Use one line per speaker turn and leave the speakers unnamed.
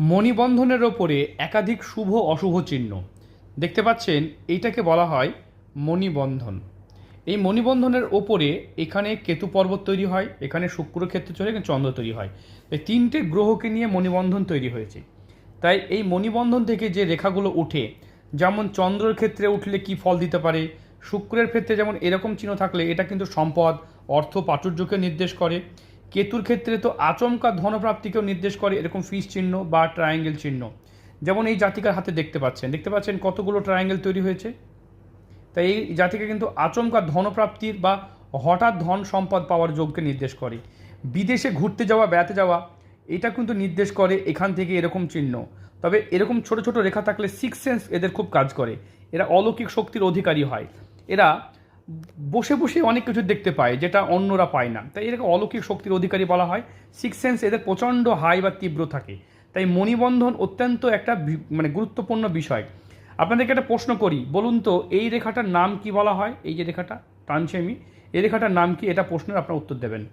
মণিবন্ধনের ওপরে একাধিক শুভ অশুভ চিহ্ন। দেখতে পাচ্ছেন, এইটাকে বলা হয় মণিবন্ধন। এই মণিবন্ধনের ওপরে এখানে কেতু পর্বত তৈরি হয়, এখানে শুক্র ক্ষেত্রে চলে, এখানে চন্দ্র তৈরি হয়। এই তিনটে গ্রহকে নিয়ে মণিবন্ধন তৈরি হয়েছে। তাই এই মণিবন্ধন থেকে যে রেখাগুলো উঠে, যেমন চন্দ্রের ক্ষেত্রে উঠলে কি ফল দিতে পারে, শুক্রের ক্ষেত্রে যেমন এরকম চিহ্ন থাকলে, এটা কিন্তু সম্পদ, অর্থ, প্রাচুর্যকে নির্দেশ করে। কেতুর ক্ষেত্রে তো আচমকা ধনপ্রাপ্তিকেও নির্দেশ করে এরকম ফিস চিহ্ন বা ট্রায়াঙ্গেল চিহ্ন। যেমন এই জাতিকার হাতে দেখতে পাচ্ছেন। দেখতে পাচ্ছেন কতগুলো ট্রায়াঙ্গেল তৈরি হয়েছে? তাই এই জাতিকে কিন্তু আচমকা ধনপ্রাপ্তির বা হঠাৎ ধন সম্পদ পাওয়ার যোগকে নির্দেশ করে। বিদেশে ঘুরতে যাওয়া, বেড়াতে যাওয়া, এটা কিন্তু নির্দেশ করে এখান থেকে এরকম চিহ্ন। তবে এরকম ছোট ছোট রেখা থাকলে সিক্স সেন্স এদের খুব কাজ করে। এরা অলৌকিক শক্তির অধিকারী হয়। এরা বসে বসে অনেক কিছু দেখতে পায়, যেটা অন্যরা পায় না। তাই এটাকে অলৌকিক শক্তির অধিকারী বলা হয়। সিক্স সেন্স এদের প্রচণ্ড হাই বা তীব্র থাকে। তাই মণিবন্ধন অত্যন্ত একটা মানে গুরুত্বপূর্ণ বিষয়। আপনাদেরকে একটা প্রশ্ন করি, বলুন তো, এই রেখাটার নাম কি বলা হয়? এই যে রেখাটা, টানছি আমি। এই রেখাটার নাম কি? এটা প্রশ্নের আপনার উত্তর দেবেন।